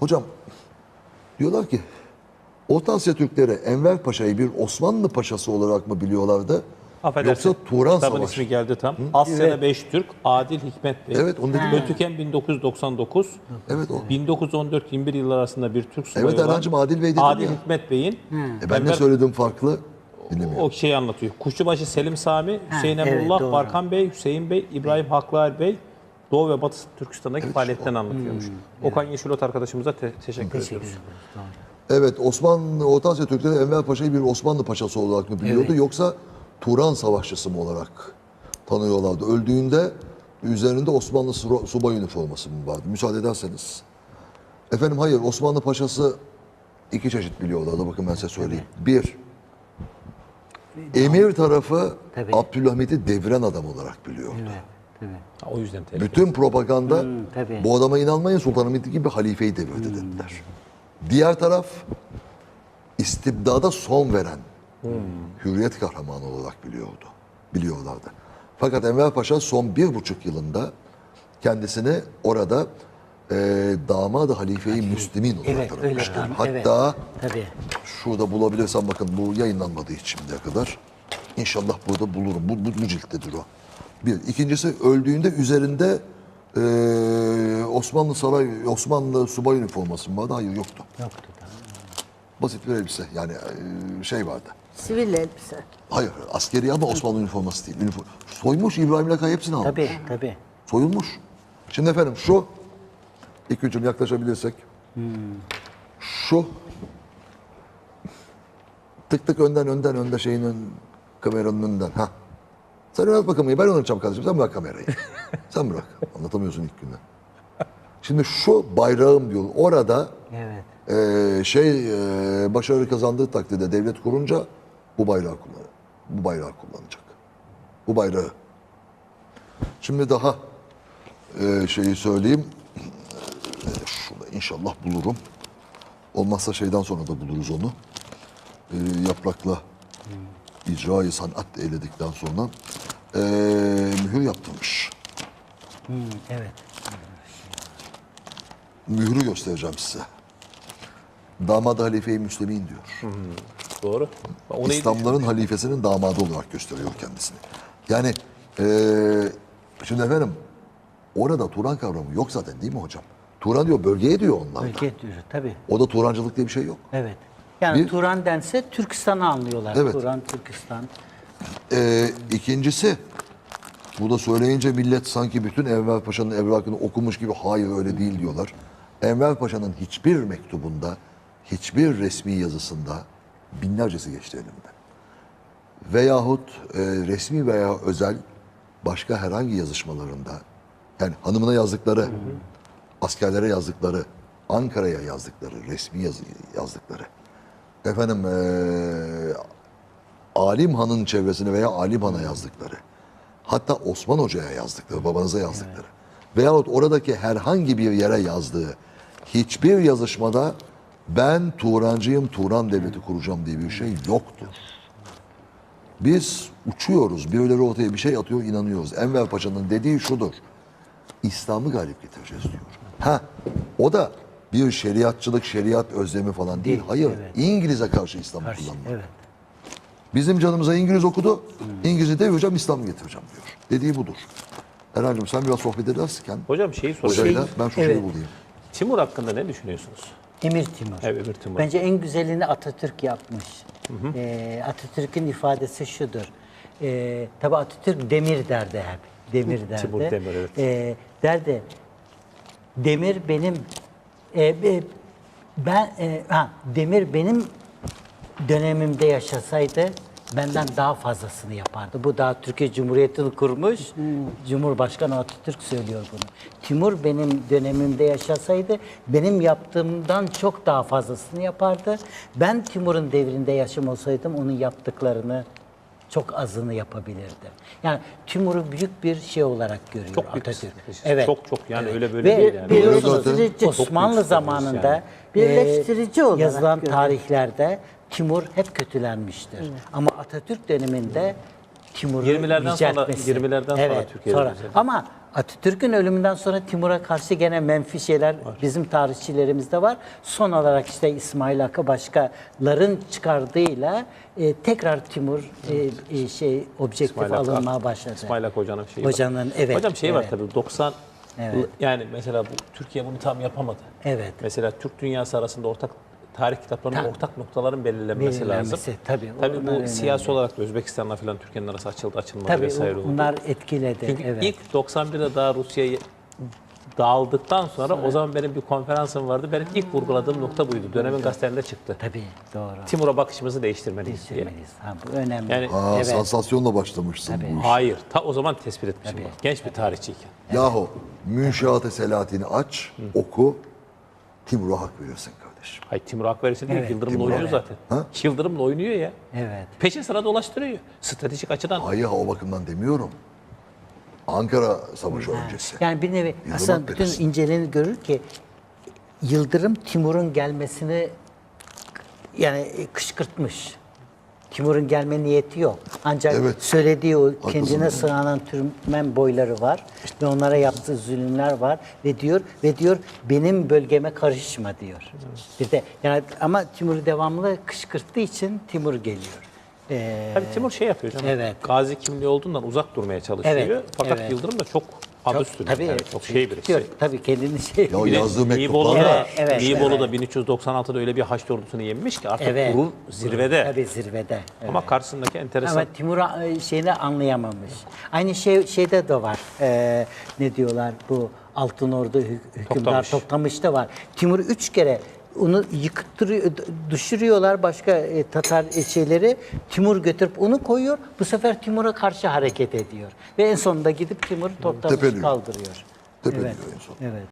Hocam diyorlar ki Orta Asya Türkleri Enver Paşa'yı bir Osmanlı paşası olarak mı biliyorlardı? Affedersin. Yoksa Turan Kitabın Savaşı. ismi geldi tam. Asya'da 5 Türk, Adil Hikmet Bey. Evet, onu dedim. Ötüken 1999. Evet o. 1914-21 yıllar arasında bir Türk subayı Evet Erhan'cığım Adil Bey dedim Adil ya. Hikmet Bey'in E ben ne söyledim farklı o şeyi anlatıyor. Kuşçubaşı Selim Sami, Hüseyin evet, Emrullah, doğru. Barkan Bey, Hüseyin Bey, İbrahim Haklıer Bey Doğu ve Batı Türkistan'daki faaliyetlerini anlatıyormuş. Okan Yeşilot arkadaşımıza te- teşekkür, ediyoruz. Evet Osmanlı Orta Asya Türkleri Enver Paşa'yı bir Osmanlı paşası olarak mı biliyordu yoksa Turan Savaşçısı mı olarak tanıyorlardı? Öldüğünde üzerinde Osmanlı subay üniforması mı vardı? Müsaade ederseniz. Efendim hayır Osmanlı paşası iki çeşit biliyorlardı bakın ben size söyleyeyim. Bir, emir tarafı Tabii. Abdülhamit'i deviren adam olarak biliyordu. Evet, tabii. Ha, O yüzden tehlikeli. Bütün propaganda tabii. bu adama inanmayın Sultanahmet gibi halifeyi devirdi dediler. Diğer taraf istibdada son veren hürriyet kahramanı olarak biliyordu. Biliyorlardı. Fakat Enver Paşa son bir buçuk yılında kendisini orada e, damadı halifeyi Müslümin olarak Evet, tanıtmıştır. Hatta evet. Tabii. şurada bulabilirsem bakın bu yayınlanmadı hiç şimdiye kadar. İnşallah burada bulurum. Bu, bu, bu cilttedir o. Bir. İkincisi öldüğünde üzerinde eee, Osmanlı saray, Osmanlı subay üniforması mı vardı? Hayır yoktu. Yoktu. Basit bir elbise. Yani şey vardı. Sivil elbise. Hayır askeri ama Osmanlı üniforması değil. Üniform. Soymuş İbrahim Lakay hepsini almış. Tabii, tabii. Soyulmuş. Şimdi efendim şu ilk hücum yaklaşabilirsek şu tık tık önden önden önde şeyin ön, kameranın önden ha. Sen öyle bakın ben oynayacağım kardeşim sen bırak kamerayı. sen bırak. Anlatamıyorsun ilk günden. Şimdi şu bayrağım diyor. Orada Evet. eee, şey eee, başarı kazandığı takdirde devlet kurunca bu bayrağı kullan bu bayrağı kullanacak. Bu bayrağı. Şimdi daha eee, şeyi söyleyeyim. Eee, şurada inşallah bulurum. Olmazsa şeyden sonra da buluruz onu. Eee, yaprakla icra-i sanat eyledikten sonra eee, mühür yaptırmış. Hmm, evet. Mührü göstereceğim size. Damadı halife-i Müslimin diyor. Doğru. O neydi? İslamların halifesinin damadı olarak gösteriyor kendisini. Yani eee, şimdi efendim orada Turan kavramı yok zaten değil mi hocam? Turan diyor bölgeye diyor onlar. Ülke diyor, tabii. O da Turancılık diye bir şey yok. Evet. Yani Bir- Turan dense Türkistan'ı anlıyorlar. Evet. Turan, Türkistan. Ee, ikincisi bu da söyleyince millet sanki bütün Enver Paşa'nın evrakını okumuş gibi hayır öyle değil diyorlar. Enver Paşa'nın hiçbir mektubunda, hiçbir resmi yazısında binlercesi geçti elimden. Veyahut e, resmi veya özel başka herhangi yazışmalarında yani hanımına yazdıkları, askerlere yazdıkları, Ankara'ya yazdıkları, resmi yazı, yazdıkları. Efendim eee Alim Han'ın çevresine veya Alim Han'a yazdıkları, hatta Osman Hoca'ya yazdıkları, babanıza yazdıkları veyahut oradaki herhangi bir yere yazdığı hiçbir yazışmada ben Turancıyım, Turan devleti kuracağım diye bir şey yoktur. Biz uçuyoruz, birileri ortaya bir şey atıyor, inanıyoruz. Enver Paşa'nın dediği şudur, İslam'ı galip getireceğiz diyor. Ha, o da bir şeriatçılık, şeriat özlemi falan değil. Değil, Hayır, evet. İngiliz'e karşı İslam'ı kullanmak. evet. Bizim canımıza İngiliz okudu. İngiliz'i devireceğim, İslam'ı getireceğim diyor. Dediği budur. Erhan'cığım sen biraz sohbet ederken Hocam şeyi soracağım. hocayla ben şu şeyi evet. bulayım. Timur hakkında ne düşünüyorsunuz? Emir Timur. Evet, Emir Timur. Bence en güzelini Atatürk yapmış. Ee, Atatürk'ün ifadesi şudur. Ee, tabii Atatürk demir derdi hep. Demir derdi. Timur Demir, evet. Ee, derdi demir benim e, e, ben e, ha, demir benim dönemimde yaşasaydı benden daha fazlasını yapardı. Bu daha Türkiye Cumhuriyeti'ni kurmuş. Cumhurbaşkanı Atatürk söylüyor bunu. Timur benim dönemimde yaşasaydı benim yaptığımdan çok daha fazlasını yapardı. Ben Timur'un devrinde yaşam olsaydım onun yaptıklarını çok azını yapabilirdim. Yani Timur'u büyük bir şey olarak görüyor Çok büyük Atatürk. bir- çok çok yani öyle böyle Ve değil yani. biliyorsunuz Birleştirici. Osmanlı zamanında yani. Birleştirici e, olarak yazılan görüyor. tarihlerde Timur hep kötülenmiştir. Ama Atatürk döneminde Timur'u 20'lerden sonra- yüceltmesi. 20'lerden sonra evet, Türkiye'de sonra. Ama Atatürk'ün ölümünden sonra Timur'a karşı gene menfi şeyler bizim tarihçilerimizde var. Son olarak işte İsmail Hakkı başkaların çıkardığıyla e, tekrar Timur e, e, şey objektif İsmail Hakkı- alınmaya başladı. İsmail Hakkı Hoca'nın şeyi Hocanın, var. evet, Hocam şey var evet. tabii 90 Evet. yani mesela bu Türkiye bunu tam yapamadı. Evet. Mesela Türk dünyası arasında ortak tarih kitaplarının Ta- ortak noktaların belirlenmesi, Belirlenmesi, lazım. tabii, Tabii bu önemli. siyasi olarak da Özbekistan'la falan Türkiye'nin arası açıldı açılmadı Tabii vesaire oldu. bunlar etkiledi. Çünkü evet. ilk 91'de daha Rusya'yı dağıldıktan sonra o zaman benim bir konferansım vardı. Benim ilk vurguladığım nokta buydu. Dönemin gazetelerinde çıktı. Tabii doğru. Timur'a bakışımızı değiştirmeliyiz. Değiştirmeliyiz. Ha, bu önemli. Yani Aa, Evet. Sansasyonla başlamışsın bu iş. hayır. Ta o zaman tespit etmişim. Tabii. bak. Genç bir tarihçiyken. Yahu Münşaat-ı Selahattin'i aç, oku, Timur'a hak verirsin kardeşim. Hayır Timur hak verirse değil. Evet, Yıldırım'la Timur. oynuyor zaten. Ha? Yıldırım'la oynuyor ya. Evet. Peşin sıra dolaştırıyor. Stratejik açıdan. Hayır o bakımdan demiyorum. Ankara Savaşı öncesi. Yani bir nevi Yıldırım aslında bütün Akdeniz. görür ki Yıldırım Timur'un gelmesini yani kışkırtmış. Timur'un gelme niyeti yok. Ancak Evet. söylediği o kendine sığınan Türkmen boyları var ve onlara yaptığı zulümler var ve diyor ve diyor benim bölgeme karışma diyor. Bir de yani ama Timur'u devamlı kışkırttığı için Timur geliyor. Ee, Tabii Timur şey yapıyor canım. Evet. Gazi kimliği olduğundan uzak durmaya çalışıyor. Evet, Fakat evet. Yıldırım da çok adı çok, üstünde. tabii yani. Çok şey birisi. diyor, Tabii kendini şey. Ya Bir de yazdığı Nibolu'da, mektuplarla Evet, evet, Nibolu'da evet. 1396'da öyle bir Haçlı ordusunu yenmiş ki artık Evet. gurur zirvede. Tabii zirvede. Ama evet. karşısındaki enteresan. Ama Timur e, şeyini anlayamamış. Aynı şey şeyde de var. Ee, ne diyorlar bu Altın Ordu hü- hükümdar Toktamış. Toktamış'ta var. Timur üç kere onu yıkıttırıyor, düşürüyorlar başka e, Tatar şeyleri. Timur götürüp onu koyuyor. Bu sefer Timur'a karşı hareket ediyor. Ve en sonunda gidip Timur'u Toktamış'ı Tepeliyor. kaldırıyor. Tepeliyor evet. en son. Evet.